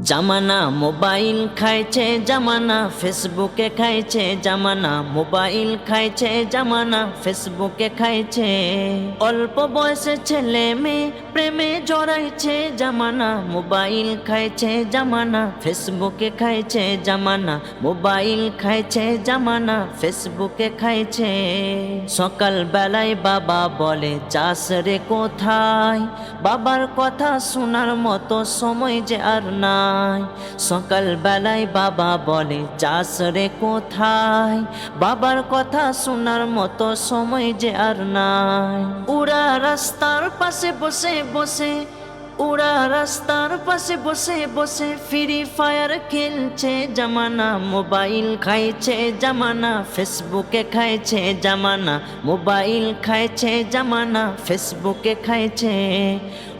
জামানা মোবাইল খাইছে জামানা, ফেসবুকে খাইছে জামানা, মোবাইল খাইছে জামানা, ফেসবুকে খাইছে। অল্প বয়সে ছেলে মেয়ে প্রেমে জড়াইছে জামানা, মোবাইল খাইছে জামানা, ফেসবুকে খাইছে জামানা, মোবাইল খাইছে জামানা, ফেসবুকে খাইছে। সকাল বেলায় বাবা বলে চাষ রে কোথায়? বাবার কথা শোনার মতো সময় যে আর নাই। সকাল বেলায় বাবা বলে, চাষ রে কোথায়? বাবার কথা শোনার মতো সময় যে আর নাই। উড়া রাস্তার পাশে বসে বসে, উড়া রাস্তার পাশে বসে বসে ফ্রি ফায়ার খেলছে, জামানা মোবাইল খাইছে, জামানা ফেসবুকে খাইছে, জামানা মোবাইল খাইছে, জামানা ফেসবুকে খাইছে।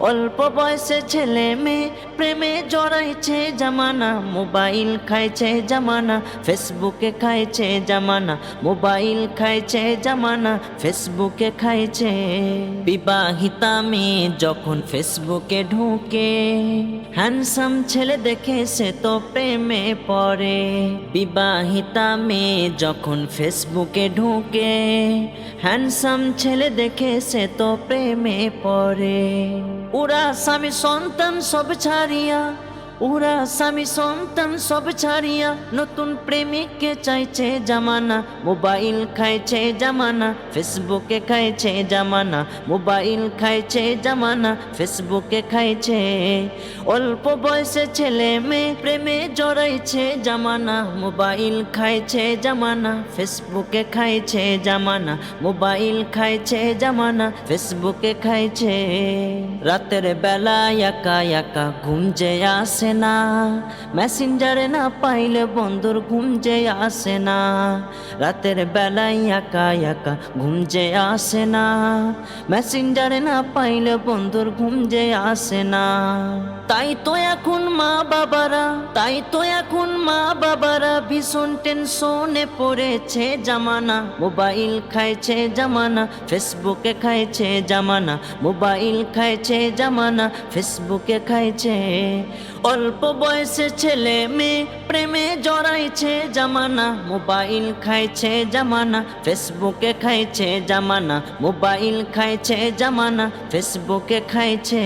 অল্প বয়সে ছেলে মেয়ে প্রেমে জড়াইছে জামানা, মোবাইল খাইছে জামানা, ফেসবুকে খাইছে জামানা, মোবাইল খাইছে জামানা, ফেসবুকে খাইছে। বিবাহিতা মেয়ে যখন ফেসবুকে ঢুকে হ্যান্ডসাম ছেলে দেখে সে তো প্রেমে পড়ে। বিবাহিতা মেয়ে যখন ফেসবুকে ঢুকে হ্যান্ডসাম ছেলে দেখে সে তো প্রেমে পড়ে। ওরা স্বামী সন্তান সব ছাড়িয়া ওরা স্বামী সন্তান সব ছাড়িয়া নতুন প্রেমিককে চাইছে জামানা। মোবাইল খাইছে জামানা, ফেসবুকে খাইছে জামানা। মোবাইল খাইছে জামানা, ফেসবুকে খাইছে। অল্প বয়সে ছেলে মেয়ে প্রেমে জড়াইছে জামানা। মোবাইল খাইছে জামানা, ফেসবুকে খাইছে জামানা। মোবাইল খাইছে জামানা, ফেসবুকে খাইছে। রাতের বেলা একা একা ঘুম যে আসে না। মেসেঞ্জারে না পাইলে বন্ধুর ঘুম যে আসে না। রাতের বেলায় একা একা ঘুম যে আসে না। মেসেঞ্জারে না পাইলে বন্ধুর ঘুম যে আসে না। তাই তো এখন মা বাবারা, তাই তো এখন মা বাবারা ভীষণ টেনশনে পড়েছে জামানা। মোবাইল খাইছে জামানা ফেসবুকে খাইছে জামানা। মোবাইল খাইছে জামানা ফেসবুকে খাইছে। অল্প বয়সে ছেলে মেয়ে প্রেমে জড়াইছে জামানা, মোবাইল খাইছে জামানা, ফেসবুকে খাইছে জামানা, মোবাইল খাইছে জামানা, ফেসবুকে খাইছে।